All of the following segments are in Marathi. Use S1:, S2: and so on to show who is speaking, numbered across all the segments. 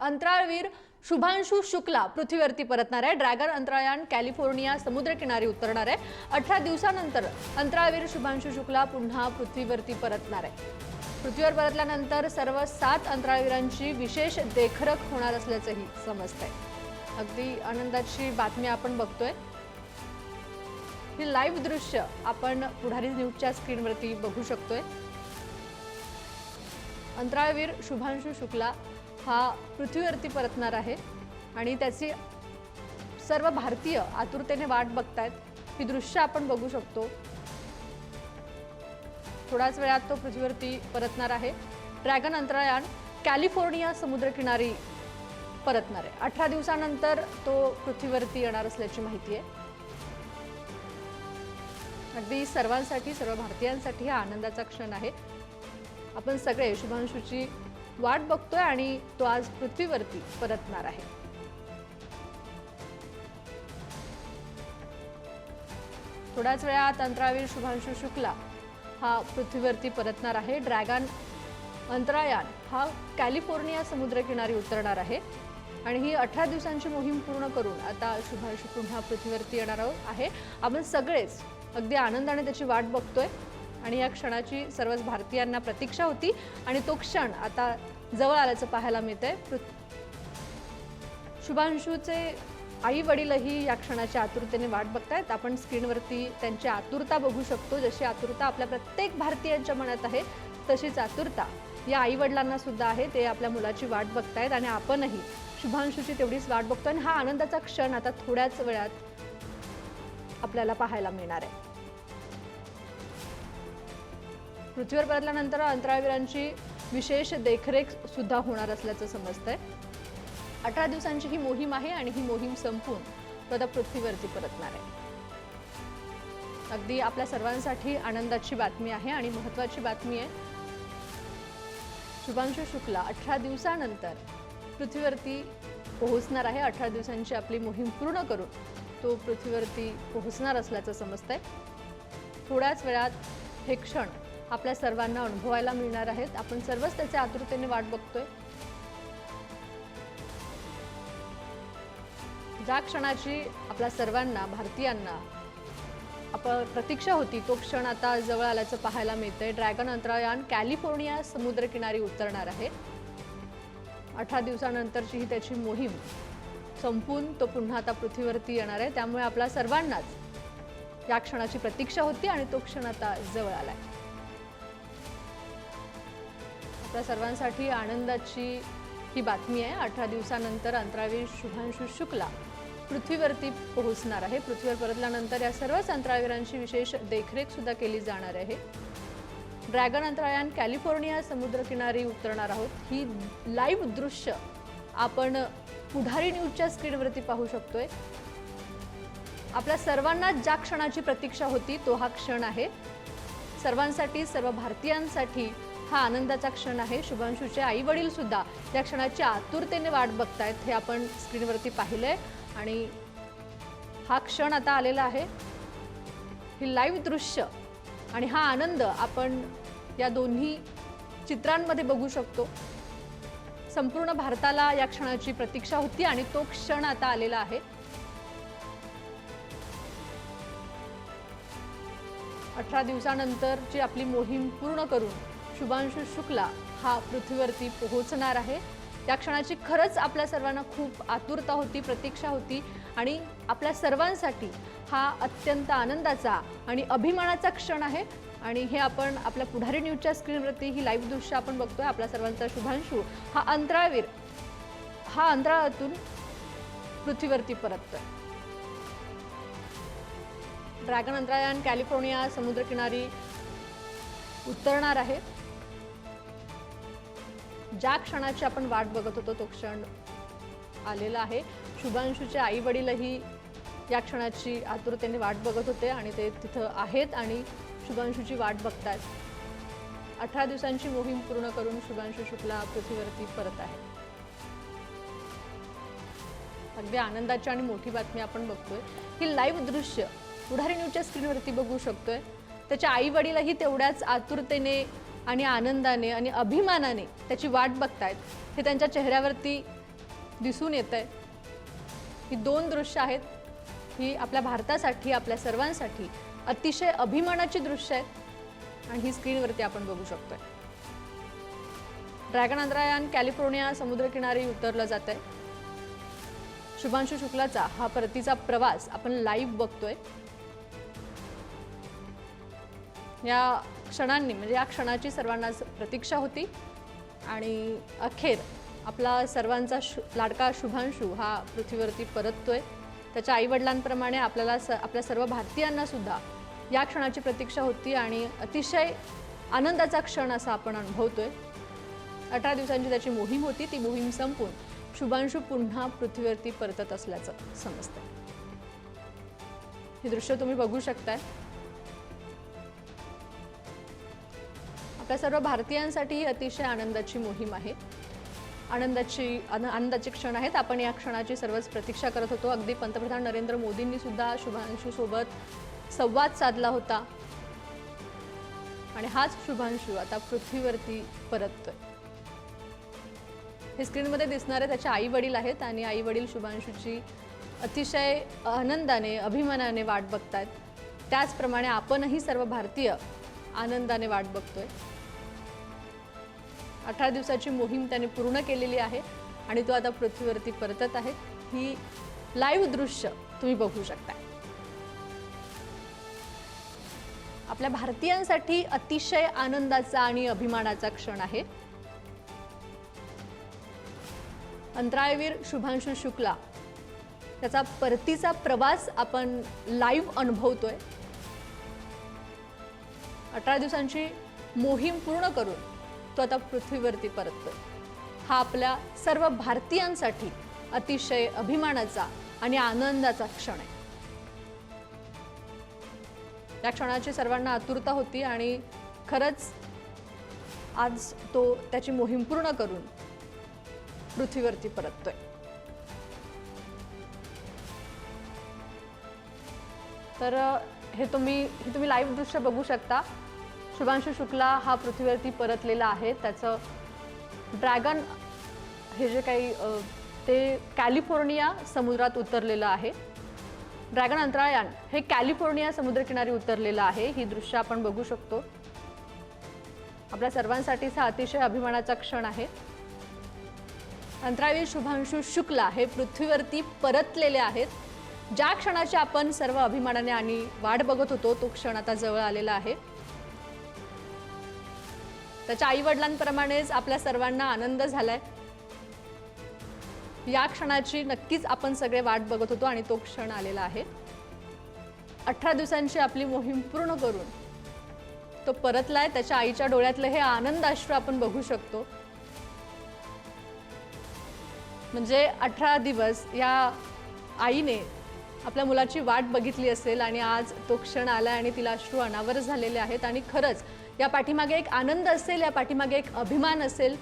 S1: अंतराळवीर शुभांशु शुक्ला पृथ्वीवरती परतणार आहे. ड्रॅगन अंतराळयान कॅलिफोर्निया समुद्रकिनारी उतरणार आहे. अठरा दिवसानंतर अंतराळवीर शुभांशु शुक्ला पुन्हा पृथ्वीवरती परतणार आहे. पृथ्वीवर परतल्यानंतर सर्व सात अंतराळवीरांची विशेष देखरेख होणार असल्याचंही समजतंय. अगदी आनंदाची बातमी आपण बघतोय. हे लाईव्ह दृश्य आपण पुढारी न्यूजच्या स्क्रीनवरती बघू शकतोय. अंतराळवीर शुभांशु शुक्ला हा पृथ्वीवरती परतणार आहे आणि त्याची सर्व भारतीय आतुरतेने वाट बघतायत. ही दृश्य आपण बघू शकतो. थोड्याच वेळात तो पृथ्वीवरती परतणार आहे. ड्रॅगन अंतराळयान कॅलिफोर्निया समुद्रकिनारी परतणार आहे. अठरा दिवसानंतर तो पृथ्वीवरती येणार असल्याची माहिती आहे. अगदी सर्वांसाठी सर्व भारतीयांसाठी हा आनंदाचा क्षण आहे. आपण सगळे शुभांशूची वाट बघतोय आणि तो आज पृथ्वीवरती परतणार आहे. थोड्याच वेळात अंतराळवीर शुभांशु शुक्ला हा पृथ्वीवरती परतणार आहे. ड्रॅगन अंतराळयान हा कॅलिफोर्निया समुद्रकिनारी उतरणार आहे. आणि ही अठरा दिवसांची मोहीम पूर्ण करून आता शुभांशु पुन्हा पृथ्वीवरती येणार आहोत आहे. आपण सगळेच अगदी आनंदाने त्याची वाट बघतोय. आणि या क्षणाची सर्वच भारतीयांना प्रतीक्षा होती. आणि तो क्षण आता जवळ आल्याचं पाहायला मिळतंय. शुभांशूचे आई वडीलही या क्षणाच्या आतुरतेने वाट बघतायत. आपण स्क्रीनवरती त्यांची आतुरता बघू शकतो. जशी आतुरता आपल्या प्रत्येक भारतीयांच्या मनात आहे तशीच आतुरता या आई वडिलांना सुद्धा आहे. ते आपल्या मुलाची वाट बघतायत आणि आपणही शुभांशूची तेवढीच वाट बघतोय आणि हा आनंदाचा क्षण आता थोड्याच वेळात आपल्याला पाहायला मिळणार आहे. पृथ्वीवर परतल्यानंतर अंतराळवीरांची विशेष देखरेख सुद्धा होणार असल्याचं समजतंय. अठरा दिवसांची ही मोहीम आहे आणि ही मोहीम संपून तो आता पृथ्वीवरती परतणार आहे. अगदी आपल्या सर्वांसाठी आनंदाची बातमी आहे आणि महत्वाची बातमी आहे. शुभांशु शुक्ला अठरा दिवसानंतर पृथ्वीवरती पोहोचणार आहे. अठरा दिवसांची आपली मोहीम पूर्ण करून तो पृथ्वीवरती पोहोचणार असल्याचं समजतंय. थोड्याच वेळात हे क्षण आपल्या सर्वांना अनुभवायला मिळणार आहेत. आपण सर्वच त्याच्या आतुरतेने वाट बघतोय. ज्या क्षणाची आपल्या सर्वांना भारतीयांना आपण प्रतीक्षा होती तो क्षण आता जवळ आल्याचं पाहायला मिळतंय. ड्रॅगन अंतराळयान कॅलिफोर्निया समुद्रकिनारी उतरणार आहे. अठरा दिवसानंतरची ही त्याची मोहीम संपून तो पुन्हा आता पृथ्वीवरती येणार आहे. त्यामुळे आपल्या सर्वांनाच या क्षणाची प्रतीक्षा होती आणि तो क्षण आता जवळ आलाय. आपल्या सर्वांसाठी आनंदाची ही बातमी आहे. अठरा दिवसानंतर अंतराळवीर शुभांशु शुक्ला पृथ्वीवरती पोहोचणार आहे. पृथ्वीवर परतल्यानंतर या सर्वच अंतराळवीरांची विशेष देखरेख सुद्धा केली जाणार आहे. ड्रॅगन अंतराळयान कॅलिफोर्निया समुद्रकिनारी उतरणार आहोत. ही लाईव्ह दृश्य आपण पुढारी न्यूजच्या स्क्रीनवरती पाहू शकतोय. आपल्या सर्वांना ज्या क्षणाची प्रतीक्षा होती तो हा क्षण आहे. सर्वांसाठी सर्व भारतीयांसाठी हा आनंदाचा क्षण आहे. शुभांशूचे आई वडील सुद्धा या क्षणाची आतुरतेने वाट बघतायत हे आपण स्क्रीनवरती पाहिलंय. आणि हा क्षण आता आलेला आहे. ही लाईव्ह दृश्य आणि हा आनंद आपण या दोन्ही चित्रांमध्ये बघू शकतो. संपूर्ण भारताला या क्षणाची प्रतीक्षा होती आणि तो क्षण आता आलेला आहे. अठरा दिवसानंतरची आपली मोहीम पूर्ण करून शुभांशु शुक्ला हा पृथ्वीवरती पोहोचणार आहे. त्या क्षणाची खरंच आपल्या सर्वांना खूप आतुरता होती प्रतीक्षा होती आणि आपल्या सर्वांसाठी हा अत्यंत आनंदाचा आणि अभिमानाचा क्षण आहे. आणि हे आपण आपल्या पुढारी न्यूजच्या स्क्रीनवरती ही लाईव्ह दृश्य आपण बघतोय. आपल्या सर्वांचा शुभांशू हा अंतराळवीर हा अंतराळातून पृथ्वीवरती परततोय. ड्रॅगन अंतरायान कॅलिफोर्निया समुद्रकिनारी उतरणार आहे. ज्या क्षणाची आपण वाट बघत होतो तो क्षण आलेला आहे. शुभांशूचे आई वडीलही या क्षणाची आतुरतेने वाट बघत होते आणि ते तिथं आहेत आणि शुभांशूची वाट बघतायत. अठरा दिवसांची मोहीम पूर्ण करून शुभांशू शुक्ला पृथ्वीवरती परत आहे अगदी आनंदाची आणि मोठी बातमी आपण बघतोय ही लाईव्ह दृश्य पुढारी न्यूजच्या स्क्रीनवरती बघू शकतोय. त्याच्या आई वडीलही तेवढ्याच आतुरतेने आणि आनंदाने आणि अभिमानाने त्याची वाट बघतायत. हे त्यांच्या चेहऱ्यावरती दिसून येत आहे ही दोन दृश्य आहेत. ही आपल्या भारतासाठी आपल्या सर्वांसाठी अतिशय अभिमानाची दृश्य आहेत. आणि ही स्क्रीनवरती आपण बघू शकतोय. ड्रॅगन अंतरायान कॅलिफोर्निया समुद्रकिनारी उतरलं जात आहे शुभांशु शुक्लाचा हा परतीचा प्रवास आपण लाईव्ह बघतोय. या क्षणांनी म्हणजे या क्षणाची सर्वांनाच प्रतीक्षा होती. आणि अखेर आपला सर्वांचा शु लाडका शुभांशू हा पृथ्वीवरती परततोय. त्याच्या आईवडिलांप्रमाणे आपल्याला स आपल्या सर्व भारतीयांना सुद्धा या क्षणाची प्रतीक्षा होती आणि अतिशय आनंदाचा क्षण असा आपण अनुभवतोय. अठरा दिवसांची त्याची मोहीम होती. ती मोहीम संपून शुभांशू पुन्हा पृथ्वीवरती परतत असल्याचं समजतं हे दृश्य तुम्ही बघू शकताय. आपल्या सर्व भारतीयांसाठी ही अतिशय आनंदाची मोहीम आहे. आनंदाची आनंदाचे क्षण आहेत. आपण या क्षणाची सर्वच प्रतीक्षा करत होतो. अगदी पंतप्रधान नरेंद्र मोदींनी सुद्धा शुभांशूसोबत संवाद साधला होता. आणि हाच शुभांशू आता पृथ्वीवरती परततोय. हे स्क्रीनमध्ये दिसणारे त्याचे आई वडील आहेत आणि आई वडील शुभांशूची अतिशय आनंदाने अभिमानाने वाट बघतायत. त्याचप्रमाणे आपणही सर्व भारतीय आनंदाने वाट बघतोय. अठरा दिवसाची मोहीम त्याने पूर्ण केलेली आहे आणि तो आता पृथ्वीवरती परतत आहे. ही लाईव्ह दृश्य तुम्ही बघू शकता आपल्या भारतीयांसाठी अतिशय आनंदाचा आणि अभिमानाचा क्षण आहे. अंतराळवीर शुभांशु शुक्ला त्याचा परतीचा प्रवास आपण लाईव्ह अनुभवतोय. अठरा दिवसांची मोहीम पूर्ण करून तो आता पृथ्वीवरती परततोय. हा आपल्या सर्व भारतीयांसाठी अतिशय अभिमानाचा आणि आनंदाचा क्षण आहे. या क्षणाची सर्वांना आतुरता होती आणि खरंच आज तो त्याची मोहीम पूर्ण करून पृथ्वीवरती परततोय. तर हे तुम्ही हे तुम्ही लाईव्ह दृश्य बघू शकता. शुभांशु शुक्ला हा पृथ्वीवरती परतलेला आहे. त्याचं ड्रॅगन हे जे काही ते कॅलिफोर्निया समुद्रात उतरलेलं आहे. ड्रॅगन अंतराळयान हे कॅलिफोर्निया समुद्रकिनारी उतरलेलं आहे. ही दृश्य आपण बघू शकतो. आपल्या सर्वांसाठीचा अतिशय अभिमानाचा क्षण आहे. अंतराळवीर शुभांशु शुक्ला हे पृथ्वीवरती परतलेले आहेत. ज्या क्षणाची आपण सर्व अभिमानाने आणि वाट बघत होतो तो क्षण आता जवळ आलेला आहे. त्याच्या आई वडिलांप्रमाणेच आपल्या सर्वांना आनंद झालाय. या क्षणाची नक्कीच आपण सगळे वाट बघत होतो आणि तो क्षण आलेला आहे. अठरा दिवसांची आपली मोहीम पूर्ण करून तो परतलाय. त्याच्या आईच्या डोळ्यातलं हे आनंद अश्रू आपण बघू शकतो. म्हणजे अठरा दिवस या आईने आपल्या मुलाची वाट बघितली असेल आणि आज तो क्षण आला आणि तिला अश्रू अनावर झालेले आहेत. आणि खरंच या पाठीमागे एक आनंद असेल या पाठीमागे एक अभिमान असेल.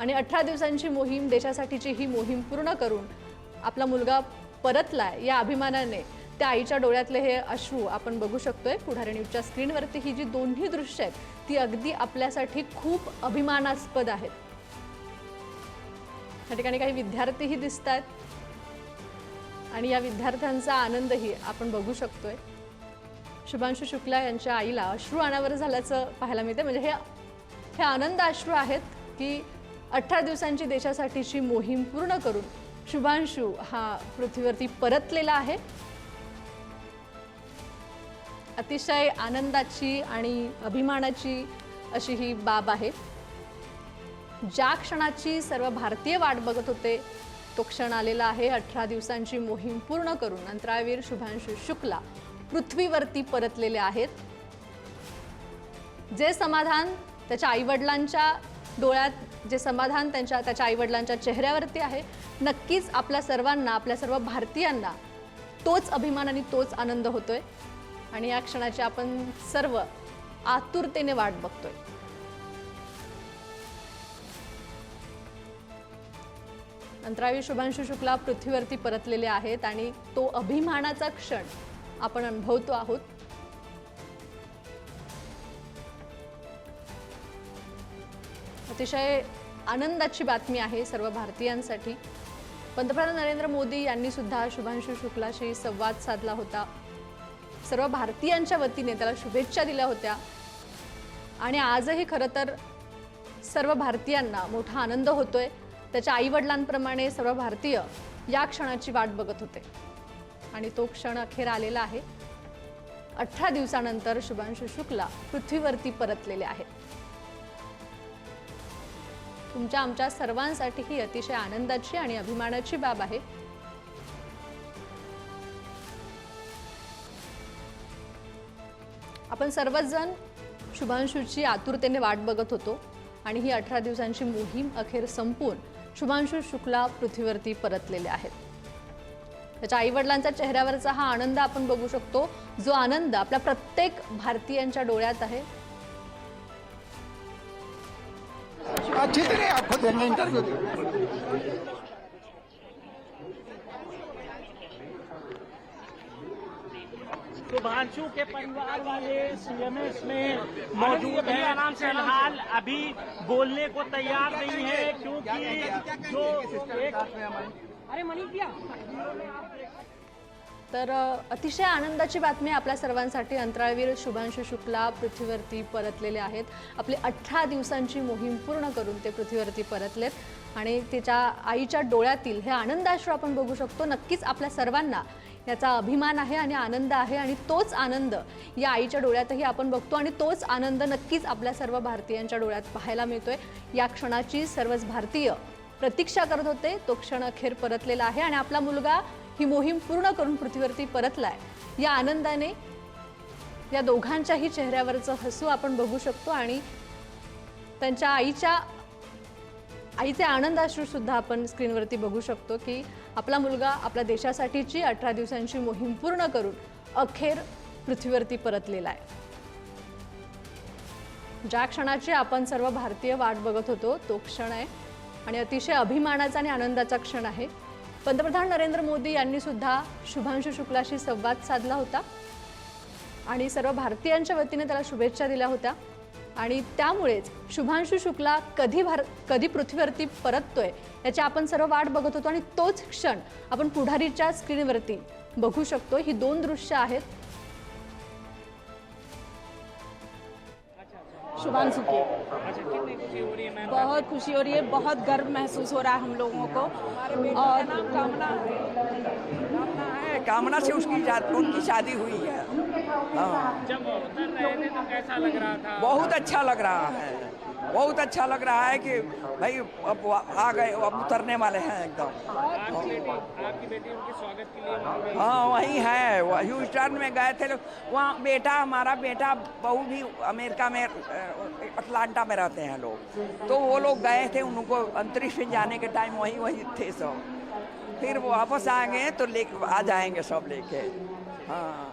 S1: आणि अठरा दिवसांची मोहीम देशासाठीची ही मोहीम पूर्ण करून आपला मुलगा परतलाय या अभिमानाने. त्या आईच्या डोळ्यातले हे अश्रू आपण बघू शकतोय. पुढारी न्यूजच्या स्क्रीनवरती ही जी दोन्ही दृश्य आहेत ती अगदी आपल्यासाठी खूप अभिमानास्पद आहेत. या ठिकाणी काही विद्यार्थीही दिसत आहेत आणि या विद्यार्थ्यांचा आनंदही आपण बघू शकतोय. शुभांशु शुक्ला यांच्या आईला अश्रू अनावर झाल्याचं पाहायला मिळते म्हणजे हे हे आनंद अश्रू आहेत की अठरा दिवसांची देशासाठीची मोहीम पूर्ण करून शुभांशू हा पृथ्वीवरती परतलेला आहे. अतिशय आनंदाची आणि अभिमानाची अशी ही बाब आहे. ज्या क्षणाची सर्व भारतीय वाट बघत होते तो क्षण आलेला आहे. अठरा दिवसांची मोहीम पूर्ण करून अंतराळवीर शुभांशु शुक्ला. पृथ्वीवरती परतलेले आहेत. जे समाधान त्याच्या आईवडिलांच्या डोळ्यात जे समाधान त्यांच्या त्याच्या आईवडिलांच्या चेहऱ्यावरती आहे नक्कीच आपल्या सर्वांना आपल्या सर्व भारतीयांना तोच अभिमान आणि तोच आनंद होतोय. आणि या क्षणाची आपण सर्व आतुरतेने वाट बघतोय. अंतरावी शुभांशु शुक्ला पृथ्वीवरती परतलेले आहेत आणि तो अभिमानाचा क्षण आपण अनुभवतो आहोत. अतिशय आनंदाची बातमी आहे सर्व भारतीयांसाठी. पंतप्रधान नरेंद्र मोदी यांनी सुद्धा शुभांशु शुक्लाशी संवाद साधला होता. सर्व भारतीयांच्या वतीने त्याला शुभेच्छा दिल्या होत्या. आणि आजही खरं तर सर्व भारतीयांना मोठा आनंद होतोय. त्याच्या आईवडिलांप्रमाणे सर्व भारतीय या क्षणाची वाट बघत होते. आणि तो क्षण अखेर आलेला आहे. अठरा दिवसानंतर शुभांशु शुक्ला पृथ्वीवरती परतलेले आहेत. तुमच्या आमच्या सर्वांसाठी ही अतिशय आनंदाची आणि अभिमानाची बाब आहे. आपण सर्वच जण शुभांशूची आतुरतेने वाट बघत होतो आणि ही अठरा दिवसांची मोहीम अखेर संपून शुभांशू शुक्ला पृथ्वीवरती परतलेले आहेत. त्याच्या आईवडिलांच्या चेहऱ्यावरचा हा आनंद आपण बघू शकतो. जो आनंद आपल्या प्रत्येक भारतीयांच्या डोळ्यात आहे.
S2: अच्छी तरह आपको देंगे इंटरव्यू
S3: शुभांशु के परिवार वाले सीएमएस में मौजूद हैं। फिलहाल अभी बोलने को तैयार नहीं है क्योंकि जो एक अरे मनीष भैया।
S1: तर अतिशय आनंदाची बातमी आपल्या सर्वांसाठी. अंतराळवीर शुभांशु शुक्ला पृथ्वीवरती परतलेले आहेत. आपली अठरा दिवसांची मोहीम पूर्ण करून ते पृथ्वीवरती परतलेत. आणि तिच्या आईच्या डोळ्यातील हे आनंदाश्रू आपण बघू शकतो. नक्कीच आपल्या सर्वांना याचा अभिमान आहे आणि आनंद आहे आणि तोच आनंद या आईच्या डोळ्यातही आपण बघतो आणि तोच आनंद नक्कीच आपल्या सर्व भारतीयांच्या डोळ्यात पाहायला मिळतोय. या क्षणाची सर्वच भारतीय प्रतीक्षा करत होते. तो क्षण अखेर परतलेला आहे आणि आपला मुलगा ही मोहीम पूर्ण करून पृथ्वीवरती परतलाय. या आनंदाने या दोघांच्याही चेहऱ्यावरचं हसू आपण बघू शकतो आणि त्यांच्या आईच्या आईचे आनंदाश्रू सुद्धा आपण स्क्रीनवरती बघू शकतो की आपला मुलगा आपल्या देशासाठीची अठरा दिवसांची मोहीम पूर्ण करून अखेर पृथ्वीवरती परतलेला आहे. ज्या क्षणाची आपण सर्व भारतीय वाट बघत होतो तो क्षण आहे. आणि अतिशय अभिमानाचा आणि आनंदाचा क्षण आहे. पंतप्रधान नरेंद्र मोदी यांनी सुद्धा शुभांशु शुक्लाशी संवाद साधला होता. आणि सर्व भारतीयांच्या वतीने त्याला शुभेच्छा दिल्या होत्या. आणि त्यामुळेच शुभांशु शुक्ला कधी भार कधी पृथ्वीवरती परततोय याची आपण सर्व वाट बघत होतो. आणि तोच क्षण आपण पुढारीच्या स्क्रीनवरती बघू शकतो. ही दोन दृश्य आहेत.
S4: शुभांशु की।
S3: अच्छा कितनी खुशी हो रही है
S4: बहुत खुशी हो रही है बहुत गर्व महसूस हो रहा है हम लोगों को। और
S5: कामना है कामना से उसकी जा- उनकी शादी हुई है। हाँ।
S3: जब उतर रहे थे तो कैसा लग रहा था?
S5: बहुत अच्छा लग रहा है। बहुत अच्छा लग रहा है कि भाई अब आ गए अब उतरने वाले हैं एकदम। हाँ वहीं है ह्यूस्टन में गए थे लोग। वहाँ बेटा, हमारा बेटा बहू भी अमेरिका में अटलांटा में रहते हैं लोग। तो वो लोग गए थे, उनको अंतरिक्ष में जाने के टाइम वहीं वहीं थे सब। फिर वो वापस आएँगे तो ले, आ जाएँगे सब लेके। हाँ।